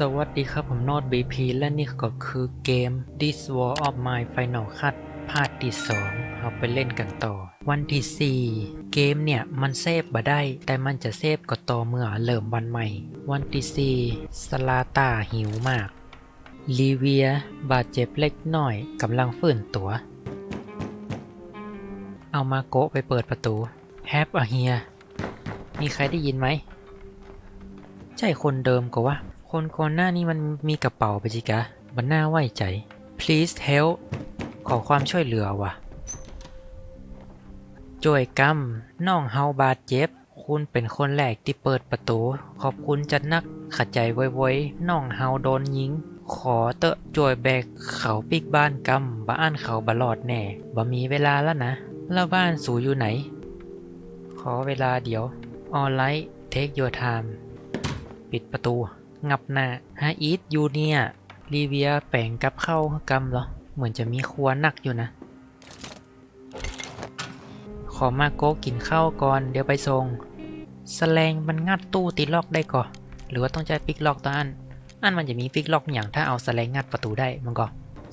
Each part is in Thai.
สวัสดีครับ ผมโนด BP และนี่ก็คือเกม This War of Mine Final Cut ภาคที่2เอาไปเล่นกันต่อ วันที่ 4 เกมเนี่ย มันเซฟบ่ได้ แต่มันจะเซฟก็ต่อเมื่อเริ่มวันใหม่ วันที่ 4 สลาตาหิวมากลีเวีย บาดเจ็บเล็กน้อยกำลังฟื้นตัว เอามาโกะไปเปิดประตูแฮปอะเฮียมีใครได้ยินไหมใช่คนเดิมก็วะ คนก่อนหน้านี้มันมีกระเป๋าไปจิกะบันน่าไว้ใจ please help ขอความช่วยเหลือว่ะจ่วยกำน้องเฮาบาดเจ็บ คุณเป็นคนแรกที่เปิดประตู ขอบคุณจัดนักขัดใจไว้ๆน้องเฮาโดนยิง ขอเตอะจ่วยแบกเขาปิกบ้านกำบ้านเขาบลอดแน่บ่มีเวลาแล้วนะ แล้วบ้านสูอยู่ไหน ขอเวลาเดี๋ยว alright take your time ปิดประตู งับหน้าฮาอีทยูเนียลีเวียแปลงกับเข้ากำเหรอ เหมือนจะมีครัวหนักอยู่นะ ขอมาโกกินข้าวก่อนเดี๋ยวไปส่งสแลงมันงัดตู้ติดล็อกได้ก่อหรือว่าต้องใช้ปิกล็อกตัวอัน อันมันจะมีปิกล็อกอย่างถ้าเอาสแลงงัดประตูได้มันก็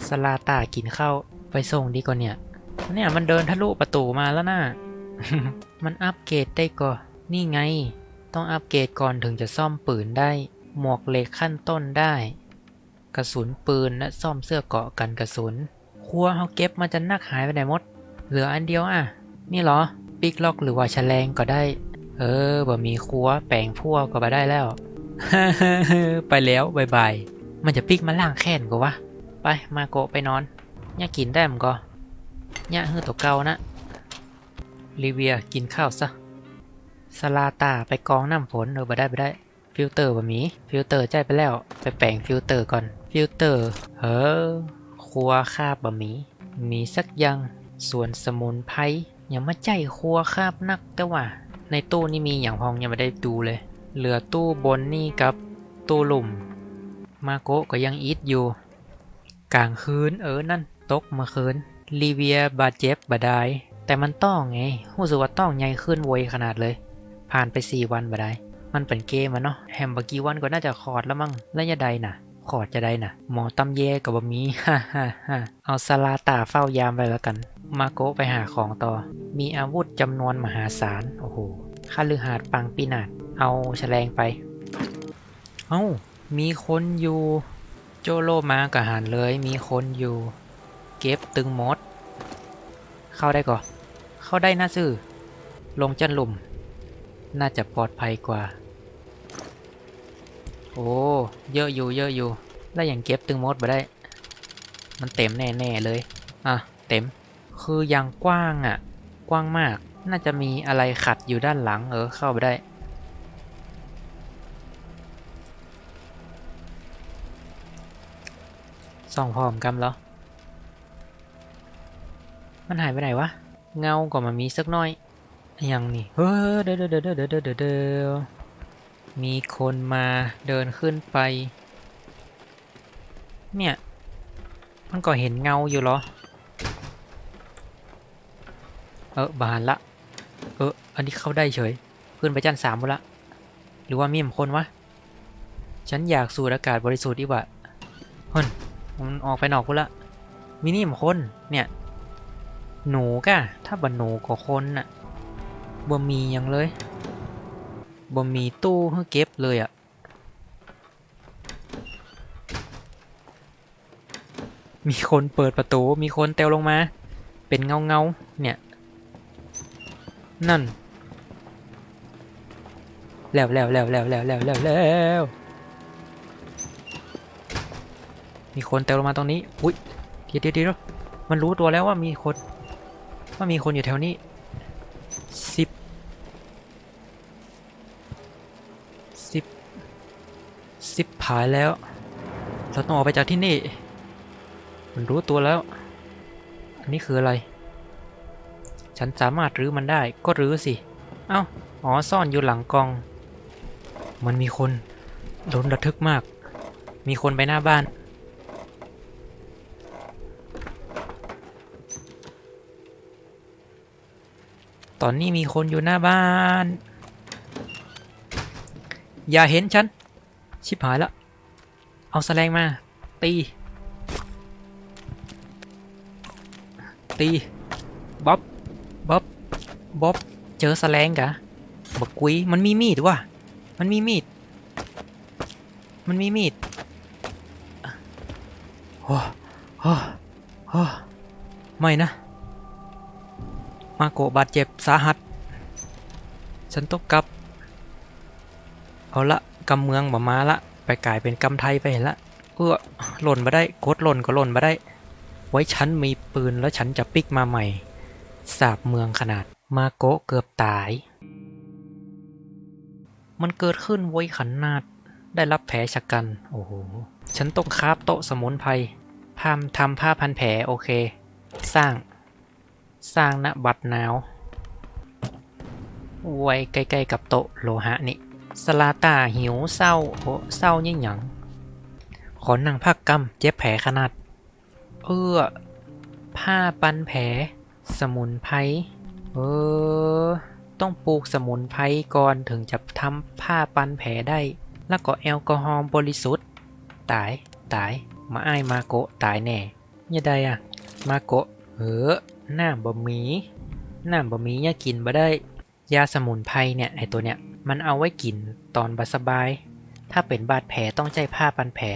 สลาตากินข้าวไปส่งดีกว่าเนี่ยเนี่ยมันเดินทะลุประตูมาแล้วน่ะมันอัปเกรดได้ก่อนี่ไง ต้องอัปเกรดก่อนถึงจะซ่อมปืนได้ หมวกเหล็กขั้นต้นได้ กระสุนปืนและซ่อมเสื้อเกาะกันกระสุน ครัวเขาเก็บมาจะนักหายไปไหนหมด เหลืออันเดียวอะ นี่เหรอ ปิกล็อกหรือว่าแฉลงก็ได้ เออบ่มีครัวแปลงพัวก็มาได้แล้ว ไปแล้วบายบายมันจะปิกมาล่างแค้นก็วะ ไปมาโกไปนอนย่ากินได้มก็ย่าฮือตัวเก่านะลิเวียกินข้าวซะสลาตาไปกองน้ำฝนเออบ่ได้บ่ได้ ฟิลเตอร์บะมีฟิลเตอร์ใจไปแล้ว ไปแปลงฟิลเตอร์ก่อน ฟิลเตอร์ เฮ้อครัวคาบบะมี มีสักยัง ส่วนสมุนไพรอย่ามาใจครัวคาบนักแต่ว่า ในตู้นี่มีอย่างพองยังไม่ได้ดูเลย เหลือตู้บนนี่กับตู้หลุม มาโกะก็ยังอีทอยู่ กลางคืนเออนั่น ตกมื่อคืนลีเวียบาดเจ็บบาดายแต่มันต้องไงรู้สึกว่าต้องใหญ่ขึ้นโวยขนาดเลย ผ่านไป4วันบาดาย มันเป็นเกมอะเนาะแฮมเบอร์กี้วันก็น่าจะคอร์ดแล้วมั้งแล้วจะใดน่ะคอร์ดจะได้น่ะ หมอตำแยกับบะมีฮ่าฮ่าฮ่าเอาสลาตาเฝ้ายามไปแล้วกัน มาโกะไปหาของต่อ มีอาวุธจำนวนมหาศาลโอ้โหข้าลือหาดปังปีนาดเอาแฉลงไป เอ้า มีคนอยู่ โจโลมากะหันเลย มีคนอยู่ เก็บตึงมด เข้าได้ก่อ เข้าได้น่าซื่อ ลงจันหลุม น่าจะปลอดภัยกว่า โอ้เยอะอยู่เยอะอยู่แล้อย่างเก็บตึงมดมาได้ มันเต็มแน่ๆเลย อะ เต็ม คือยังกว้างอะ กว้างมาก น่าจะมีอะไรขัดอยู่ด้านหลังเออเข้าไปได้ ส่องพร้อมกันเหรอมันหายไปไหนวะ เงาก็มามีสักหน้อย ยังนี่ เฮ้ยเดี๋ยวเดี๋ยวเดี๋ยวเดี๋ยวเดี๋ยวเดี๋ยว มีคนมาเดินขึ้นไป เนี่ย มันก็เห็นเงาอยู่เหรอ เออบานละ เออ อันนี้เข้าได้เฉย ขึ้นไปจันสามหมดละ หรือว่ามีมคนวะ ฉันอยากสูดอากาศบริสุทธิ์ดีกว่าเฮ้ยมันออกไปนอกพุละ มินิมคน เนี่ย หนูกะถ้าบันหนูก็คนน่ะบ่มีหยังเลย บ่มีตู้ให้เก็บเลยอะ่ะมีคนเปิดประตู มีคนเตวลงมา เป็นเงาเงาเนี่ย นั่น แล้วแล้วแล้วแล้วแล้วแล้วแล้วแล้วมีคนเตวลงมาตรงนี้ อุ้ยเดียวเดี๋ยวเดี๋ยวมันรู้ตัวแล้วว่ามีคน ว่ามีคนอยู่แถวนี้ ผายแล้ว เราต้องออกไปจากที่นี่ มันรู้ตัวแล้ว อันนี้คืออะไร ฉันสามารถรื้อมันได้ ก็รื้อสิ เอ้า อ๋อ ซ่อนอยู่หลังกอง มันมีคนโดนระทึกมาก มีคนไปหน้าบ้าน ตอนนี้มีคนอยู่หน้าบ้าน อย่าเห็นฉัน ชิบหายละ เอาแสลงมา ตี ตีบ๊อบบ๊อบบ๊อบเจอแสลงกะบักกุยมันมีมีดว่ะมันมีมีด มันมีมีดโอ้โอ้โอ้ไม่นะ มาโกบาดเจ็บสาหัส ฉันต้องกลับ เอาละ กำเมืองบ่มาละ ไปกลายเป็นกำไทยไปเห็นละเออหล่นมาได้กดหล่นก็หล่นมาได้ ไว้ฉันมีปืนแล้วฉันจะปิกมาใหม่ สาบเมืองขนาดมาโกะเกือบตาย มันเกิดขึ้นไว้ขนาดได้รับแผลชะกัน โอ้โห ฉันต้องคาบโต๊ะสมุนไพรพามทำผ้าพันแผลโอเค สร้าง สร้างณบัตรนาว ไว้ใกล้ๆกับโต๊ะโลหะนี่ สลาตาหิวเศร้าโอ้เศร้ายิ่งหยัง ขอนั่งพักกำเจ็บแผลขนาด เอื้อ ผ้าปันแผล สมุนไพร เออ ต้องปลูกสมุนไพรก่อนถึงจะทำผ้าปันแผลได้ แล้วก็แอลกอฮอล์บริสุทธิ์ ตาย ตาย มาอ้ายมาโกะตายแน่ย่าไดอะมาโกะเออหน้าบะหมี่หน้าบะหมี่ย่ากินบ่ได้ ยาสมุนไพรเนี่ยไอตัวเนี้ย มันเอาไว้กินตอนบาสบาย ถ้าเป็นบาดแผลต้องใช้ผ้าปันแผล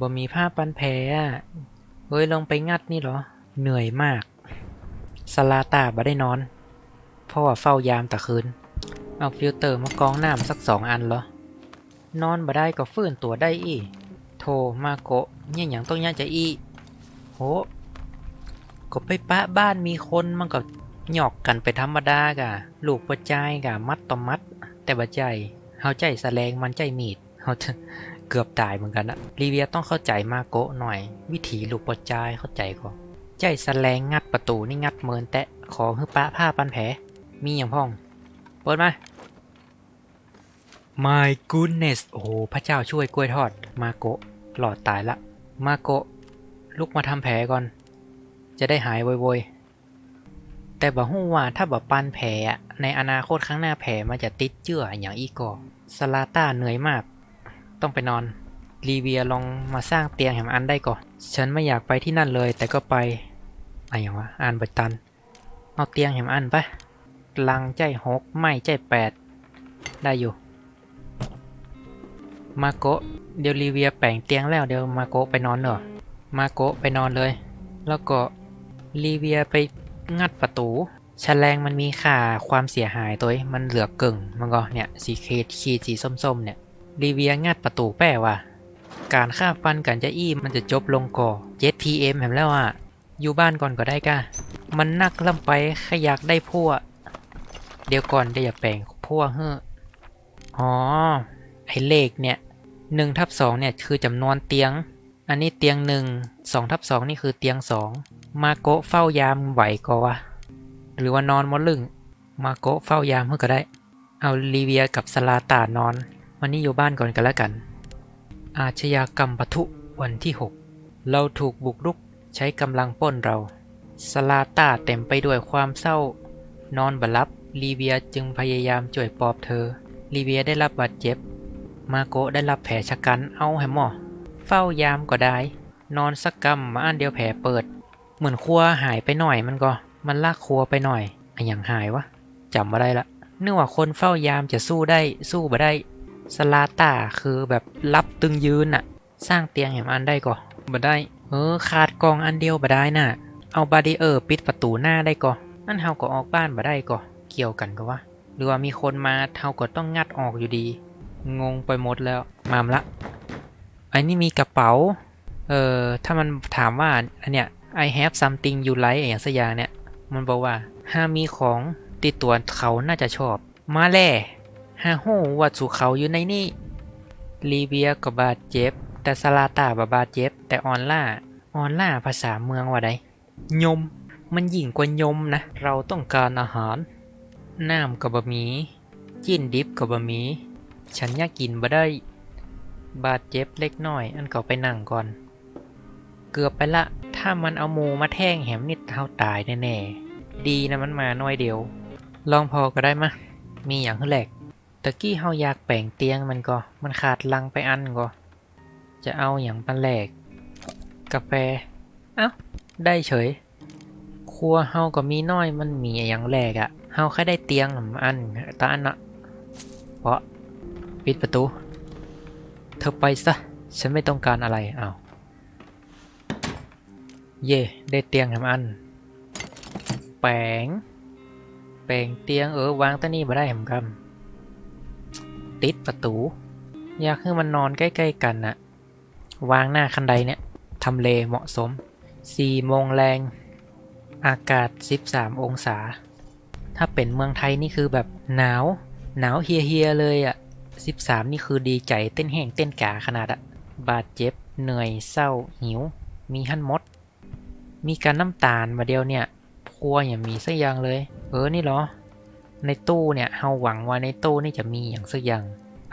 บ่มีผ้าปันแผลอะ เฮ้ยลงไปงัดนี่เหรอ เหนื่อยมาก สลาตาบ่ได้นอน เพราะว่าเฝ้ายามตะคืน เอาฟิลเตอร์มากรองน้ำสักสองอันเหรอ นอนบ่ได้ก็ฟื้นตัวได้อีโทมาโกะเนี่ยอย่างต้องย่าจะอีโหก็ไปปะบ้านมีคนมันก็ หยอกกันไปธรรมดากะ ลูกปัจจัยกะมัดต่อมัด แต่บัจใจเฮาใจแสลงมันใจมีดเฮาจะเกือบตายเหมือนกันอะลีเวียต้องเข้าใจมาโกะหน่อย วิถีลูกปัจจัยเข้าใจก่อนใจแสลงงัดประตูนี่งัดเมินแตะขอให้ปะผ้าปันแผลมีอย่างพ่อง เปิดมา My goodness โอ้โหพระเจ้าช่วยกล้วยทอด มาโกะหลอดตายละ มาโกะลุกมาทำแผลก่อน จะได้หายไวยๆ แต่บอกว่าถ้าบบปันแผลในอนาคตข้างหน้าแผลมันจะติดเจืออย่างอีกก่อสลาต้าเหนื่อยมาก ต้องไปนอนลีเวียลองมาสร้างเตียงแหมอันได้ก่อน ฉันไม่อยากไปที่นั่นเลย แต่ก็ไปอะไรอย่างวะอ่านบัตัน เอาเตียงแหมอันไปลังใจหกไม่ใจแปดได้อยู่ มาโกะเดี๋ยวลีเวียแปลงเตียงแล้วเดี๋ยวมาโกะไปนอนเนอะมาโกะไปนอนเลย แล้วก็ลีเวียไป งัดประตูแฉลงมันมีค่าความเสียหายตัวมันเหลือกึ่ง มันก็เนี่ยสีเคดขีดสีส้มๆเนี่ยลีเวียงัดประตูแป้ว่า การฆ่าฟันกันจะอี้มันจะจบลงก่อ 7pm เห็นแล้วอะอยู่บ้านก่อนก็ได้ก้ามันนักล่ำไปขยากได้พวเดี๋ยวก่อนได้อย่าแปลงพวเฮ้ออ๋อไอเลขเนี่ยหนึ่งทับสองเนี่ยคือจำนวนเตียง อันนี้เตียงหนึ่งสองทับสองนี่คือเตียงสองมาโกะเฝ้ายามไหวก็วะหรือว่านอนมดลึงมาโกะเฝ้ายามเพื่อก็ได้ เอาลีเวียกับสลาตานอน วันนี้อยู่บ้านก่อนกันแล้วกัน อาชญากรรมปะทุวันที่ 6 เราถูกบุกรุกใช้กำลังปล้นเรา สลาตาเต็มไปด้วยความเศร้า นอนบัลับลีเวียจึงพยายามช่วยปอบเธอลีเวียได้รับบาดเจ็บ มาโกได้รับแผลชะกันเอาให้หมอ เฝ้ายามก็ได้ นอนสักกำมาอันเดียวแผลเปิด เหมือนครัวหายไปหน่อยมันก็ มันลากครัวไปหน่อยอะอย่างหายวะจำมาได้ละนึกว่าคนเฝ้ายามจะสู้ได้สู้บ่ได้สลาตาคือแบบรับตึงยืนน่ะ สร้างเตียงแหมอันได้ก็บ่ได้ เออขาดกองอันเดียวบ่ได้น่ะ เอาบาดีเออร์ปิดประตูหน้าได้ก็นั่นเฮาก็ออกบ้านบ่ได้ก็เกี่ยวกันก็วะหรือว่ามีคนมาเฮาก็ต้องงัดออกอยู่ดี งงไปหมดแล้ว มามละ อันนี้มีกระเป๋า เออถ้ามันถามว่าอันเนี้ย I have something you like อย่างสักอย่างเนี่ย มันบอกว่าหามีของติดตัวเขาน่าจะชอบ มาแล่ฮาโฮว่าสู่เขาอยู่ในนี่ลีเบียก็บบาดเจ็บ แต่สลาตาบบาดเจ็บ แต่ออนล่า ออนล่าภาษาเมืองว่าไดยม มันยิ่งกว่ายมนะ เราต้องการอาหาร น้ำกับบะหมี่จิ้นดิบกับบะหมี่ฉันอยากกินบ่ได้ บาดเจ็บเล็กน้อย อันก็ไปนั่งก่อน เกือบไปละ ถ้ามันเอาหมูมาแท่งแหมนิดเท่าตายแน่ๆ ดีนะมันมาน้อยเดียว ลองพอก็ได้มะ มีอย่างแหลกตะกี้เฮาอยากแปลงเตียงมันก็ มันขาดลังไปอันก็ จะเอาอย่างปันแหลก กาแฟ เอ้า ได้เฉย ครัวเฮาก็มีน้อยมันมีอย่างแรกอะเฮาแค่ได้เตียงหนึ่งอันตาอันอะเพราะปิดประตู เธอไปซะ ฉันไม่ต้องการอะไรอ้าวเย่ได้เตียงทำอัน แปลงแปลงเตียงเออวางตั้นี่มาได้เหมือนกันติดประตู อยากให้มันนอนใกล้ ๆ กันน่ะ วางหน้าคันไดเนี่ยทำเลเหมาะสม4โมงแรง อากาศ 13 องศา ถ้าเป็นเมืองไทยนี่คือแบบหนาว หนาวเฮียเฮียๆเลยอะ่ะ 13นี่คือดีใจเต้นแห้งเต้นกาขนาดอะบาดเจ็บเหนื่อยเศร้าหิว มีหั่นมด มีการน้ำตาลมาเดียวเนี่ยครัวอย่ามีสักอย่างเลย เออนี่เหรอ ในตู้เนี่ยเฮาหวังว่าในตู้นี่จะมีอย่างสักอย่าง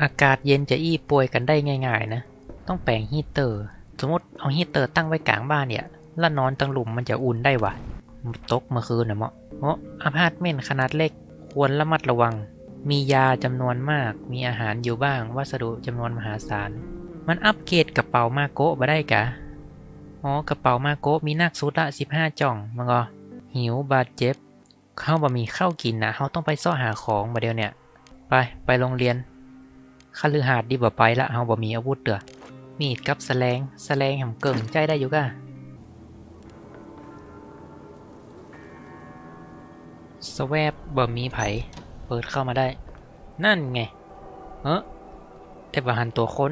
อากาศเย็นจะอี้ป่วยกันได้ง่ายๆนะ ต้องแปลงฮีเตอร์ สมมติเอาฮีเตอร์ตั้งไว้กลางบ้านเนี่ยแล้วนอนตั้งหลุมมันจะอุ่นได้วะตกเมื่อคืนนะเหมาะเพราะอพาร์ตเมนต์ขนาดเล็กควรระมัดระวัง มียาจำนวนมาก มีอาหารอยู่บ้าง วัสดุจำนวนมหาศาล มันอัปเกรดกระเป๋ามาโกะมาได้กะ อ๋อกระเป๋ามาโกะมีนักสุดละ15จ่องมันก็หิวบาดเจ็บเข้าบะมีข้าวกินนะเขาต้องไปซ่อหาของมาเดียวเนี่ย ไปไปโรงเรียนคฤหาสน์ดีบ่ไปละเฮาบ่มีอาวุธเด้อมีดกับแสลงแสลงแหมเกิ่งใจได้อยู่กะสแวบบ่มีไผ เปิดเข้ามาได้ นั่นไง เออแต่ว่าหันตัวค้น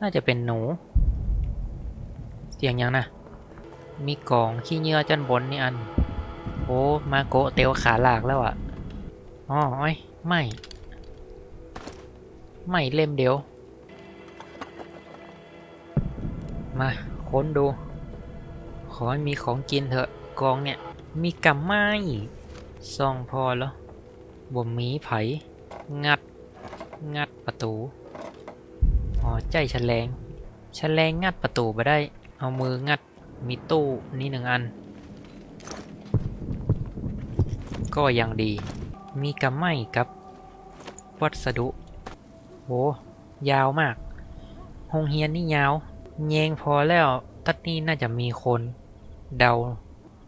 น่าจะเป็นหนู เสียงยังนะ มีกล่องขี้เหงื่อจันบนนี่อัน โอ้ มาโกะเตียวขาหลากแล้วอะอ๋ออ้ยไม่ ไม่เล่มเดียว มาค้นดู ขอให้มีของกินเถอะกองเนี่ย มีกำไม้ซองพอแล้ว บ่มีไผ งัด งัดประตู อ๋อ ใจแฉลงแฉลงงัดประตูไปได้ เอามืองัด มีตู้นี่หนึ่งอัน ก็ยังดี มีกำไม้กับ วัสดุโหยาวมากโรงเรียนนี่ยาวแยงพอแล้ว ตัดนี่น่าจะมีคน เดา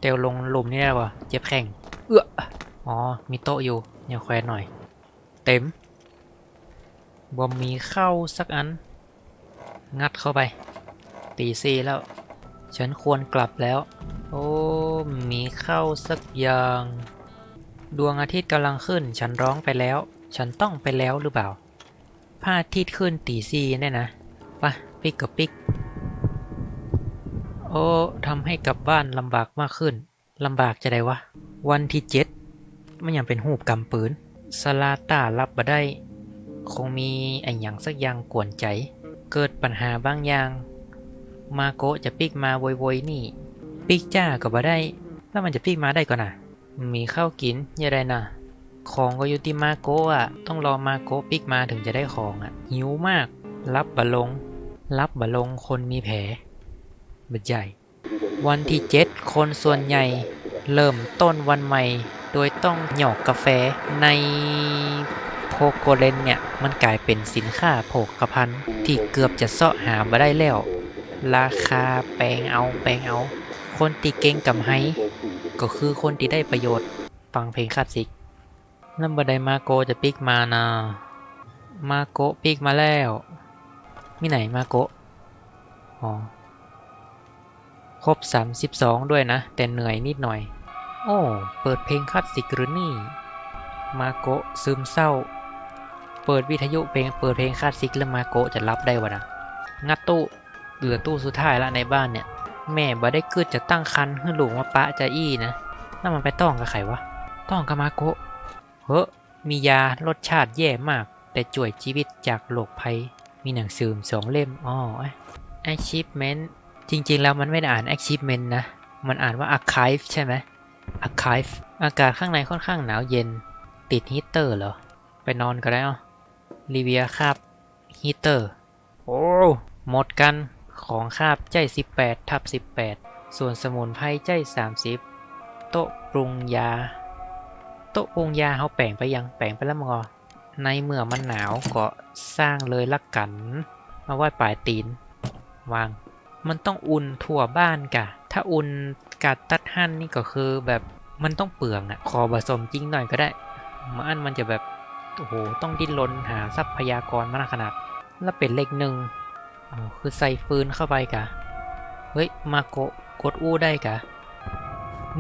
เตวลงหลุมนี่ได้ปะเจ็บแข้งเอื้อ อ๋อ มีโต๊ะอยู่ เนี่ยแควนหน่อย เต็มบ่มีเข้าสักอัน งัดเข้าไป ตีซีแล้ว ฉันควรกลับแล้ว โอ้มีเข้าสักอย่าง ดวงอาทิตย์กำลังขึ้น ฉันร้องไปแล้ว ฉันต้องไปแล้วหรือเปล่าพระอาทิตย์ขึ้นตีซีเนี่ยนะปะปิกกับปิก โอ้ทำให้กลับบ้านลำบากมากขึ้นลำบากจะได้วะ วันที่เจ็ด มันยังเป็นหูบกำปืนสลาตารับบ่ได้ คงมีไอ้หยังสักอย่างกวนใจ เกิดปัญหาบางอย่าง มาโกจะปิกมาโวยๆนี่ ปิกจ้าก็บ่ได้ แล้วมันจะปิกมาได้ก่อนนะมีข้าวกินยังไงนะของก็อยู่ที่มาโกอะ ต้องรอมาโกปิกมาถึงจะได้ของอะ หิวมาก รับบะลง รับบะลงคนมีแผลบัดใหญ่ วันที่เจ็ดคนส่วนใหญ่ เริ่มต้นวันใหม่ โดยต้องหยอกกาแฟในโพโกเลนเนี่ย มันกลายเป็นสินค้าโภคภัณฑ์ที่เกือบจะเสาะหามาได้แล้ว ราคาแปลงเอาแปลงเอา คนตีเก่งกำไฮก็คือคนที่ได้ประโยชน์ ฟังเพลงคลาสสิกนั่นบันไดมาโกจะปิกมานะมาโกปิกมาแล้ว มีไหนมาโกอ๋อ ครบ 32 ด้วยนะ แต่เหนื่อยนิดหน่อย โอ้ เปิดเพลงคลาสสิกหรือนี่ มาโกะซึมเศร้า เปิดวิทยุเพลงเปิดเพลงคลาสสิกแล้วมาโกะจะรับได้วะนะ งัดตู้เหลือตู้สุดท้ายละในบ้านเนี่ย แม่บ่ได้กิดจะตั้งคันให้ลูกมาปะจะอี้นะแล้วมันไปต้องกับใครวะ ต้องกับมาโกะ เฮ้อมียารสชาติแย่มาก แต่จ่วยชีวิตจากโรคภัย มีหนังสือสองเล่มอ๋อ achievement จริงๆ แล้วมันไม่ได้อ่าน achievement นะ มันอ่านว่า archive ใช่ไหม archive อากาศข้างในค่อนข้างหนาวเย็น ติดฮีตเตอร์เหรอ ไปนอนก็ได้อะรีเวียคาบฮีตเตอร์ โอ้หมดกันของคาบใจ 18 ทับ 18 ส่วนสมุนไพรใจ 30 โต๊ะปรุงยา โต๊ะปรุงยาเขาแปลงไปยังแปลงไปแล้วมงอในเมื่อมันหนาวก็สร้างเลยละกัน มาไหว้ปลายตีน วาง มันต้องอุ่นทั่วบ้านกะ ถ้าอุ่น กาดตัดหั่นนี่ก็คือแบบมันต้องเปลืองอะขอผสมจริงหน่อยก็ได้มาอันมันจะแบบโอ้โหต้องดิ้นรนหาทรัพยากรมากขนาด แล้วเป็นเลขหนึ่งอ๋อคือใส่ฟืนเข้าไปกะเฮ้ยมาโกะกดอู้ได้กะ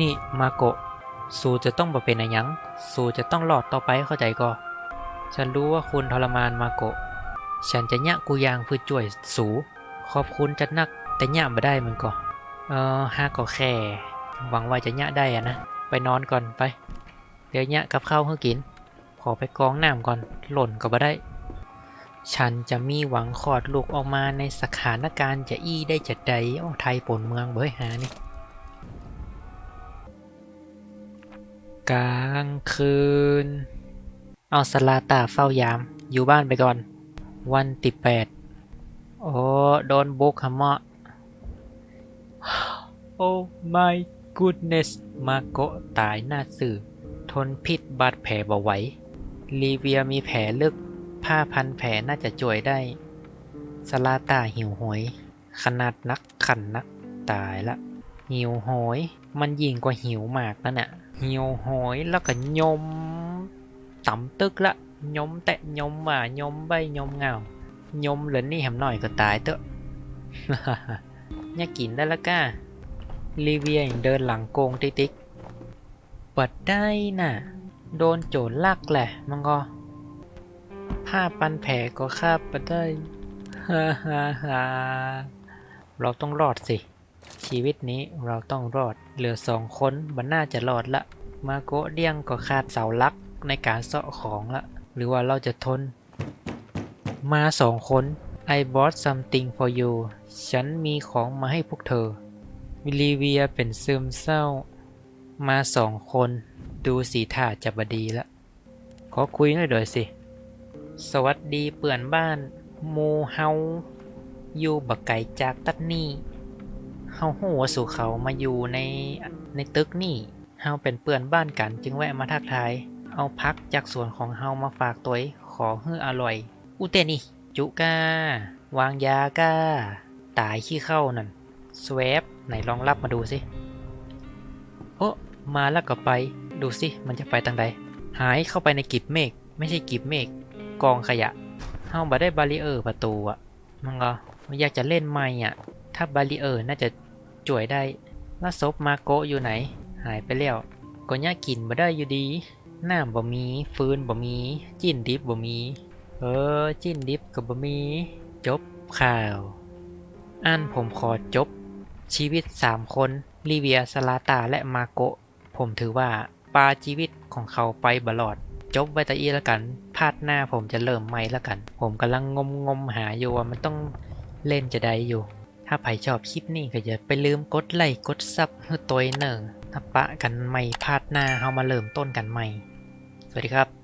นี่มาโกะสูจะต้องบ่เป็นอะยังสูจะต้องรอดต่อไปเข้าใจก็ ฉันรู้ว่าคุณทรมานมาโกะ ฉันจะยะกูยางเพื่อจ่วยสู ขอบคุณจัดนักแต่ยะมาได้มันก็ เออฮาก็แค่หวังว่าจะยะได้อะนะ ไปนอนก่อนไป เดี๋ยวยะกับข้าวให้กิน ขอไปกรองน้ำก่อนหล่นก็บ่ได้ ฉันจะมีหวังขอดลูกออกมาในสถานการณ์จะอี้ได้จัดใดโอ้ไทยปนเมืองเบยหานี่กลางคืน เอาสลาตาเฝ้ายาม อยู่บ้านไปก่อน วันติแปดโอ้โดนบุกฮะเมาะ โอ้ my goodness มาโกะตายหน้าสื่อ ทนพิษบาดแผลบ่ไหวลีเวียมีแผลลึก ผ้าพันแผลน่าจะจ่วยได้ สลาตาหิวโหย ขนาดนักขันนักตายละ หิวโหย มันยิ่งกว่าหิวมากนั่นน่ะ หิวโหยแล้วก็ยมต่ำตึกละยมแตะยมว่ายมใบยมเงายมเหลือนี่แหมหน่อยก็ตายเตอะเนี่ยกินได้ละก้า ลีเวียยังเดินหลังโกงติ๊กติ๊กปัดได้น่ะ โดนโจรลักแหละมังก็ผ้าปันแผลก็คาบมาได้ฮ่าฮ่าฮ่าเราต้องรอดสิ ชีวิตนี้เราต้องรอด เหลือสองคนมันน่าจะรอดละ มาโกะเดี้ยงก็ขาดเสาลักในการเสาะของละ หรือว่าเราจะทน มาสองคน I bought something for you ฉันมีของมาให้พวกเธอ วิลีเวียเป็นซึมเศร้า มาสองคน ดูสีท่าจะบดีละ ขอคุยหน่อยเดอยสิ สวัสดีเปื่อนบ้านมูเฮาอยู่บักไก่จากตัดนี่เฮาหัวสู่เขามาอยู่ในในตึกนี่เฮาเป็นเปื่อนบ้านกันจึงแวะมาทักทาย เอาพักจากสวนของเฮามาฝากตัวขอเฮืออร่อย อุเตนี่ จุกาวางยากาตายขี้เข้านั่นสวบ ไหนลองรับมาดูสิโอ้มาแล้วก็ไป ดูสิ มันจะไปทางใด หายเข้าไปในกิบเมฆ ไม่ใช่กิบเมฆ กองขยะเฮาบ่ได้บาริเออร์ประตูอะมันก็อยากจะเล่นไม่อะถ้าบาริเออร์น่าจะจ่วยได้ล้วศพมาโกะอยู่ไหน หายไปแล้วก็ย่ากินบ่ได้อยู่ดีน้ำบ่มีฟืนบ่มี จิ้นดิบบ่มี เออ จิ้นดิบกับบะมี จบข่าว อันผมขอจบ ชีวิต 3 คนลิเวียสลาตาและมาโกะ ผมถือว่าปาชีวิตของเขาไปบลอด จบไว้ตะอีแล้วกัน พาดหน้าผมจะเริ่มใหม่แล้วกัน ผมกำลังงมงมๆหาอยู่ว่ามันต้องเล่นจะได้อยู่ ถ้าใครชอบคลิปนี้ก็อย่าไปลืมกดไลค์กดซับให้ตัวเนอร์ถ้าปะกันใหม่พาดหน้าเฮามาเริ่มต้นกันใหม่ สวัสดีครับ